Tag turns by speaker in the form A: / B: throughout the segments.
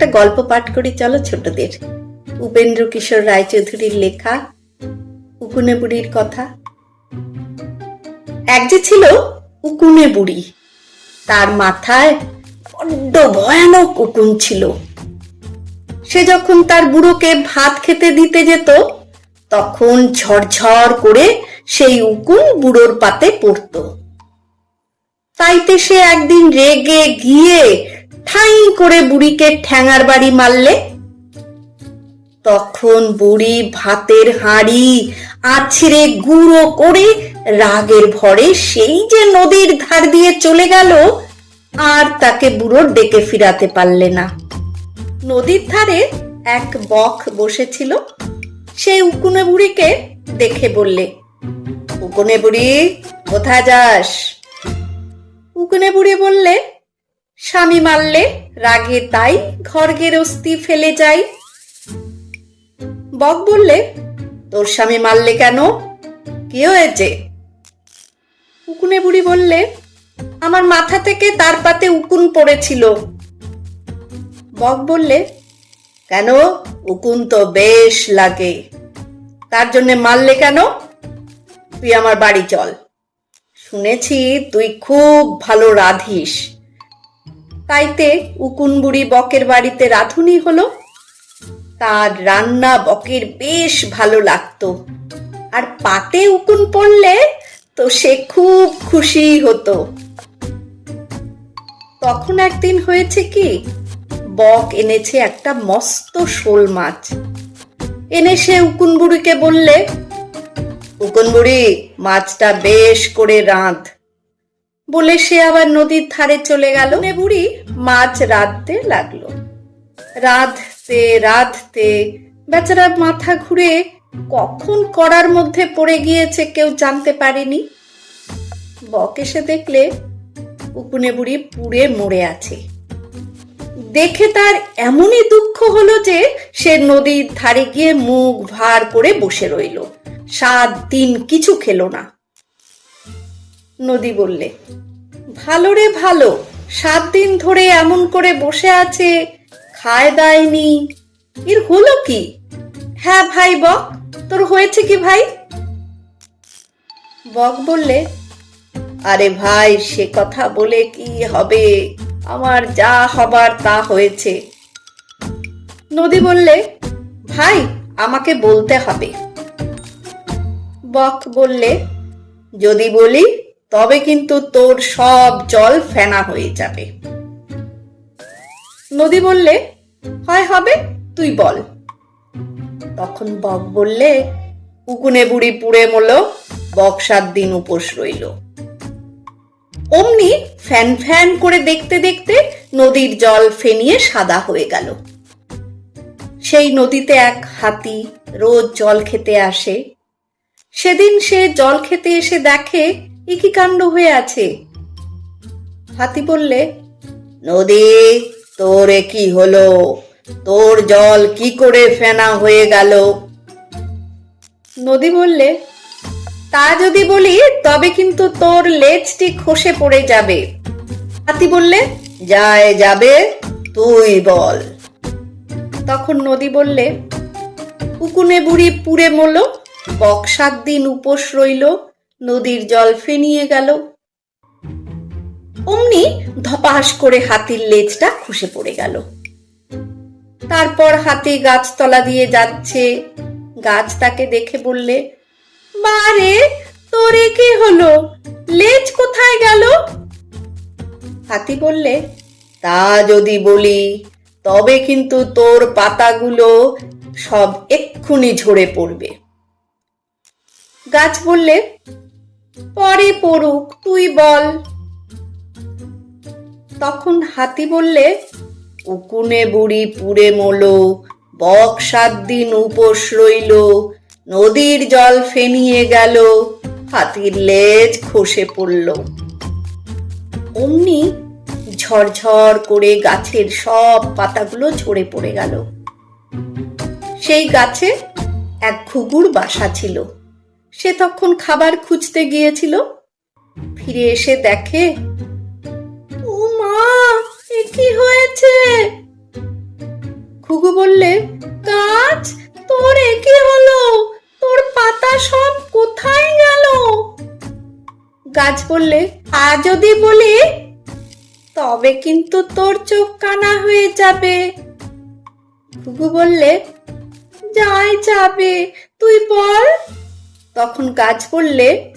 A: একটা গল্প পাঠ করি, চলো ছোটদের। উপেন্দ্র কিশোর রায়চৌধুরীর লেখা উকুনে বুড়ির কথা। এক যে ছিল উকুনে বুড়ি তার মাথায় বড্ড ভয়ানক উকুন ছিল। সে যখন তার বুড়োকে ভাত খেতে দিতে যেত, তখন ঝরঝর করে সেই উকুন বুড়োর পাতে পড়তো। তাইতে সে একদিন রেগে গিয়ে ঠাই করে বুড়িকে ঠ্যাঙার বাড়ি মারলে? তখন বুড়ি ভাতের হাঁড়ি, আছড়ে গুঁড়ো করে রাগের ভরে সেই যে নদীর ধার দিয়ে চলে গেল, আর তাকে বুড়োর ডেকে ফিরাতে পারলে না। নদীর ধারে এক বক বসেছিল। সেই উকুনে বুড়িকে দেখে বললে, উকুনে বুড়ি, কোথায় যাস? উকুনে বুড়ি বললে স্বামী মারলে রাগে তাই ঘর গেরস্তি ফেলে যাই। বক বললে, তোর স্বামী মারলে কেন? কি হয়েছে? উকুনে বুড়ি বললে, আমার মাথা থেকে তার পাতে উকুন পড়েছিল। বক বললে, কেন? উকুন তো বেশ লাগে। তার জন্য মারলে কেন? তুই আমার বাড়ি চল। শুনেছি তুই খুব ভালো রাধিস। তাইতে উকুন বুড়ি বকের বাড়িতে রাঁধুনি হলো। তার রান্না বকের বেশ ভালো লাগতো। আর পাতে উকুন পড়লে তো সে খুব খুশি হতো। তখন একদিন হয়েছে কি, বক এনেছে একটা মস্ত শোল মাছ। এনে সে উকুন বুড়িকে বললে উকুন বুড়ি মাছটা বেশ করে রাঁধ। বলে সে আবার নদীর ধারে চলে গেল। বুড়ি মাছ রাঁধতে লাগল। রাঁধতে রাঁধতে বেচারা মাথা ঘুরে কখন করার মধ্যে পড়ে গিয়েছে কেউ জানতে পারেনি। বক এসে দেখলে উকুনে বুড়ি পুড়ে মরে আছে। দেখে তার এমনই দুঃখ হলো যে সে নদীর ধারে গিয়ে মুখ ভার করে বসে রইল। সাত দিন কিছু খেলো না। নদী বললে। ভালো রে ভালো, সাত দিন ধরে এমন করে বসে আছে, খায় দায়নি এর হলো কি? হ্যাঁ ভাই, বক, তোর হয়েছে কি ভাই? বক বললে, আরে ভাই, সে কথা বলে কি হবে? আমার যা হবার তা হয়েছে। নদী বললে, ভাই, আমাকে বলতে হবে। বক বললে, যদি বলি তবে কিন্তু তোর সব জল ফেনা হয়ে যাবে। নদী বললে, হয়, হবে, তুই বল। তখন বক বললে, উকুনে বুড়ি পুড়ে মলো বক সাত দিন উপোস রইল। অমনি ফ্যান ফ্যান করে দেখতে দেখতে নদীর জল ফেনিয়ে সাদা হয়ে গেল। সেই নদীতে এক হাতি রোজ জল খেতে আসে। সেদিন সে জল খেতে এসে দেখে এ কি কাণ্ড হয়ে আছে? হাতি বললে নদী তোরে কি হলো? তোর জল কি করে ফেনা হয়ে গেল? নদী বললে তা যদি বলি তবে কিন্তু তোর লেজটি খসে পড়ে যাবে। হাতি বললে যায় যাবে তুই বল। তখন নদী বললে উকুনে বুড়ি পুড়ে মল বক সাত দিন উপোস রইল নদীর জল ফেনিয়ে গেল। অমনি ধপাস করে হাতির লেজটা খসে পড়ে গেল। তারপর হাতি গাছতলা দিয়ে যাচ্ছে। গাছ তাকে দেখে বললে, বারে, তোরে কি হলো? লেজ কোথায় গেল? হাতি বললে, তা যদি বলি, তবে কিন্তু তোর পাতাগুলো সব এক্ষুনি ঝরে পড়বে। গাছ বললে পরে পড়ুক, তুই বল। তখন হাতি বললে, উকুনে বুড়ি পুড়ে মলো, বক সাত দিন উপোস রইল, নদীর জল ফেনিয়ে গেল, হাতির লেজ খসে পড়ল। অমনি ঝরঝর করে গাছের সব পাতাগুলো ঝরে পড়ে গেল। সেই গাছে এক ঘুঘুর বাসা ছিল। সে তখন খাবার খুঁজতে গিয়েছিল। ফিরে এসে দেখে ও মা এ কি হয়েছে? ঘুঘু বললে, গাছ, তোর কি হলো? তোর পাতা সব কোথায় গেল? গাছ বললে আ যদি বলি, তবে কিন্তু তোর চোখ কানা হয়ে যাবে। ঘুঘু বললে, যাই যাবে, তুই বল। তখন গাছ বললে,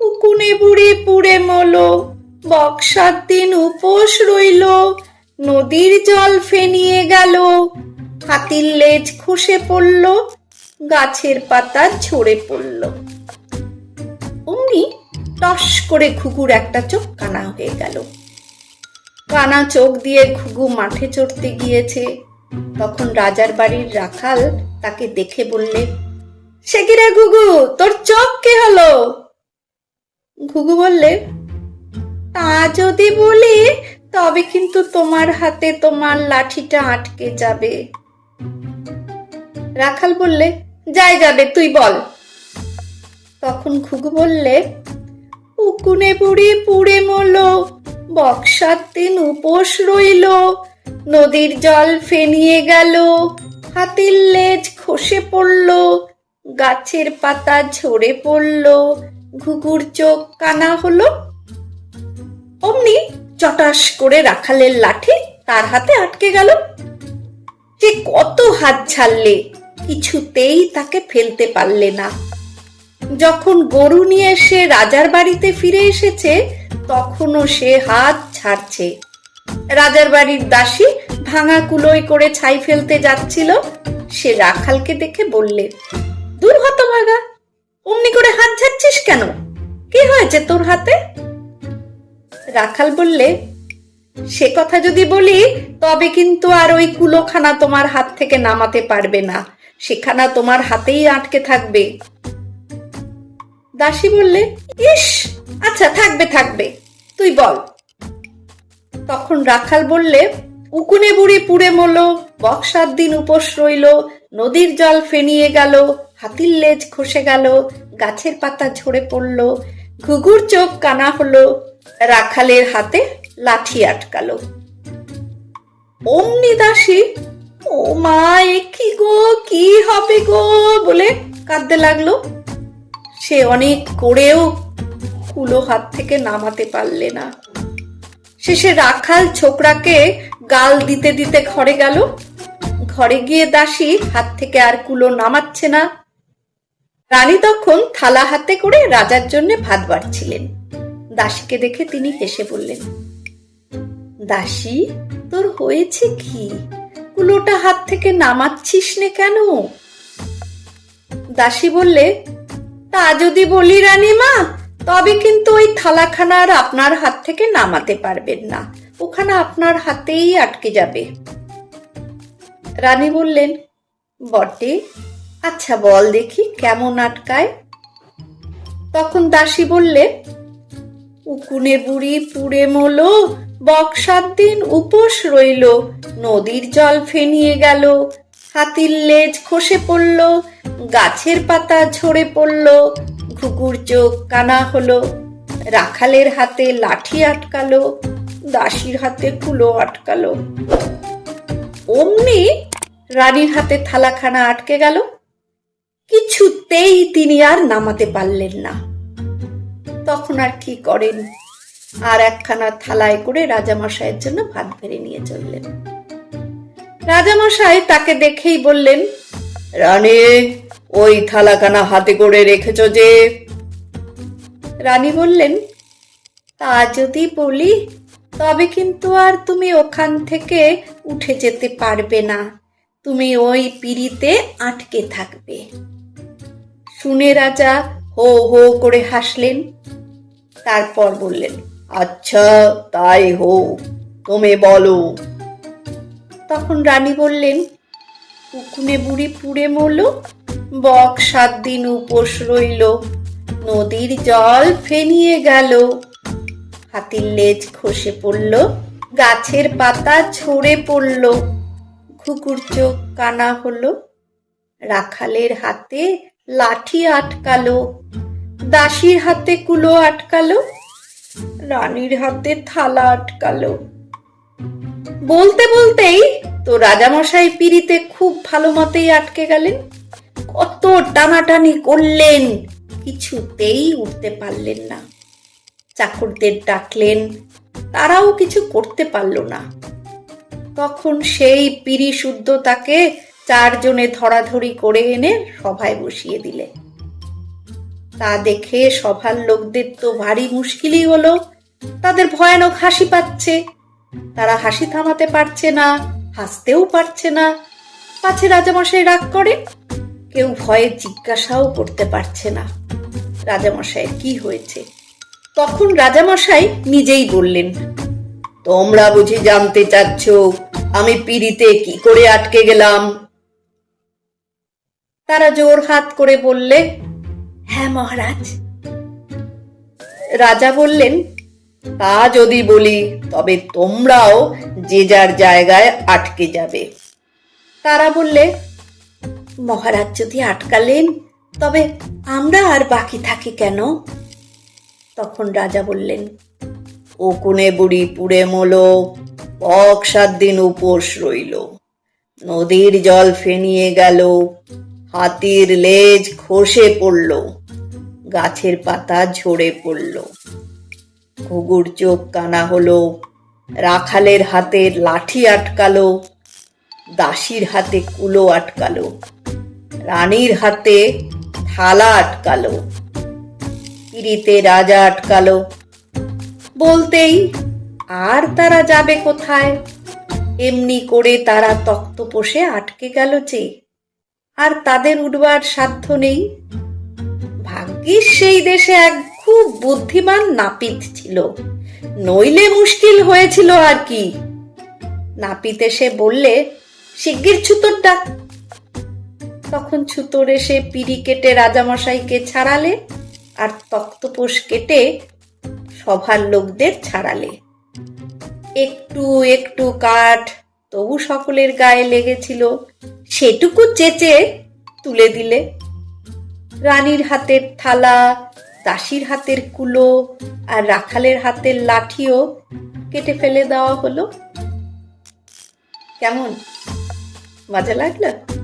A: উকুনে বুড়ি পুড়ে মলো, বক্সার দিন উপোস রইল, নদীর জল ফেনিয়ে গেল, হাতির লেজ খসে পড়ল, গাছের পাতা ঝরে পড়ল। অমনি টস করে ঘুঘুর একটা চোখ কানা হয়ে গেল। কানা চোখ দিয়ে ঘুঘু মাঠে চড়তে গিয়েছে। তখন রাজার বাড়ির রাখাল তাকে দেখে বললে সে কি ঘুঘু, তোর চোখ কে হলো? ঘুঘু বললে, তা যদি বলি, তবে কিন্তু তোমার হাতে তোমার লাঠিটা আটকে যাবে। রাখাল বললে, যাই যাবে, তুই বল। তখন ঘুঘু বললে, উকুনে বুড়ি পুড়ে মরলো, বক্সার দিন উপোস রইল, নদীর জল ফেনিয়ে গেল, হাতির লেজ খসে পড়ল গাছের পাতা ঝরে পড়ল, ঘুঘুর চোখ কানা হলো। অমনি চটাস করে রাখালের লাঠি তার হাতে আটকে গেল। যে কত হাত ছাড়লে, কিছুতেই তাকে ফেলতে পারলে না। যখন গরু নিয়ে সে রাজার বাড়িতে ফিরে এসেছে, তখনও সে হাত ছাড়ছে। রাজার বাড়ির দাসী ভাঙা কুলোই করে ছাই ফেলতে যাচ্ছিল। সে রাখালকে দেখে বললে দূর হতো ভাগা অমনি করে হাত ছাড়ছিস কেন? কি হয়েছে তোর হাতে? রাখাল বললে, সে কথা যদি বলি, তবে কিন্তু আর ওই কুলোখানা তোমার হাত থেকে নামাতে পারবে না। সেখানা তোমার হাতেই আটকে থাকবে। দাসী বললে, ইস আচ্ছা থাকবে থাকবে। তুই বল। তখন রাখাল বললে, উকুনে বুড়ি পুড়ে মলো বক্সার দিন উপোস রইল, নদীর জল ফেনিয়ে গেল হাতির লেজ খসে গেল, গাছের পাতা ঝরে পড়ল, ঘুঘুর চোখ কানা হলো, রাখালের হাতে লাঠি আটকালো। অমনি দাসী, ও মা, এ কি গো, কি হবে গো? বলে কাঁদতে লাগল। সে অনেক করেও কুলো হাত থেকে নামাতে পারলে না। শেষে রাখাল ছোকরাকে গাল দিতে দিতে ঘরে গেল। ঘরে গিয়ে দাসী হাত থেকে আর কুলো নামাচ্ছে না। রানী তখন থালা হাতে করে রাজার জন্য ভাত বাড়ছিলেন। দাসীকে দেখে তিনি হেসে বললেন, দাসী, তোর হয়েছে কি? কুলোটা হাত থেকে নামাচ্ছিস নে কেন? দাসী বললে, তা যদি বলি রানীমা তবে কিন্তু ওই থালাখানা আর আপনার হাত থেকে নামাতে পারবেন না। ওখানে আপনার হাতেই আটকে যাবে। রানী বললেন, বটে আচ্ছা বল দেখি, কেমন আটকায়? তখন দাসী বললে, উকুনে বুড়ি পুড়ে মলো, বক্সার দিন উপোস রইল, নদীর জল ফেনিয়ে গেল, হাতির লেজ খসে পড়ল, গাছের পাতা ঝরে পড়ল, ঘুঘুর চোখ কানা হলো, রাখালের হাতে লাঠি আটকালো, দাসীর হাতে কুলো আটকালো। অমনি রানীর হাতে থালাখানা আটকে গেল কিছুতেই তিনি আর নামাতে পারলেন না। তখন আর কি করেন? আর একখানা থালায় করে রাজামশাইয়ের জন্য ভাত বেড়ে নিয়ে চললেন। রাজামশাই তাকে দেখেই বললেন রানী ওই থালাখানা হাতে করে রেখেছ যে? রানী বললেন তা যদি বলি তবে কিন্তু আর তুমি ওখান থেকে উঠে যেতে পারবে না। তুমি ওই পিড়িতে আটকে থাকবে। শুনে রাজা হো হো করে হাসলেন। তারপর বললেন আচ্ছা তাই হো তুমি বলো। তখন রানী বললেন উকুনে বুড়ি পুড়ে মরল, বক সাত দিন উপোস রইল, নদীর জল ফেনিয়ে গেল। হাতির লেজ খসে পড়ল, গাছের পাতা ঝরে পড়ল কুকুর চোখ কানা হলো। রাখালের হাতে লাঠি আটকালো। দাসীর হাতে কুলো আটকালো। রানীর হাতে থালা আটকালো। বলতে বলতেই তো রাজামশাই পিড়িতে খুব ভালো মতেই আটকে গেলেন। কত টানাটানি করলেন, কিছুতেই উঠতে পারলেন না। চাকরদের ডাকলেন, তারাও কিছু করতে পারল না। তখন সেই পিড়ি শুদ্ধ তাকে চারজনে ধরাধরি করে এনে সভায় বসিয়ে দিলে। তা দেখে সভার লোকদের তো ভারী মুশকিলই হলো। তাদের ভয়ানক হাসি পাচ্ছে। তারা হাসি থামাতে পারছে না, হাসতেও পারছে না। পাছে রাজামশাই রাগ করে, কেউ ভয়ে জিজ্ঞাসাও করতে পারছে না। রাজামশাই কি হয়েছে? তখন রাজামশাই নিজেই বললেন, তোমরা বুঝি জানতে চাচ্ছ, আমি পিড়িতে কি করে আটকে গেলাম? তারা জোর হাত করে বললে হ্যাঁ মহারাজ। রাজা বললেন তা যদি বলি তবে তোমরাও যে যার জায়গায় আটকে যাবে। তারা বললে মহারাজ যদি আটকালেন তবে আমরা আর বাকি থাকি কেন? তখন রাজা বললেন ও কোণে বুড়ি পুড়ে মলো পক সাত দিন উপোস রইল। নদীর জল ফেনিয়ে গেল হাতির লেজ খসে পড়ল, গাছের পাতা ঝরে পড়ল। ঘুঘুর চোখ কানা হলো, রাখালের হাতে লাঠি আটকালো, দাসীর হাতে কুলো আটকালো, রানীর হাতে থালা আটকালো, পিড়িতে রাজা আটকালো। বলতেই আর তারা যাবে কোথায়? এমনি করে তারা তক্তপোষে আটকে গেল যে। আর তাদের উঠবার সাধ্য নেই। ভাগ্যিস সেই দেশে এক খুব বুদ্ধিমান নাপিত ছিল। নইলে মুশকিল হয়েছিল আর কি। নাপিত এসে বললে, শিগগির ছুতোর ডাক। তখন ছুতোর এসে পিড়ি কেটে রাজামশাইকে ছাড়ালে আর তক্তপোষ কেটে সভার লোকদের ছাড়ালে। একটু একটু কাঠ তবু সকলের গায়ে লেগেছিল সেটুকু চেচে তুলে দিলে। রানীর হাতের থালা, দাসীর হাতের কুলো আর রাখালের হাতের লাঠিও কেটে ফেলে দেওয়া হলো। কেমন? মজা লাগল?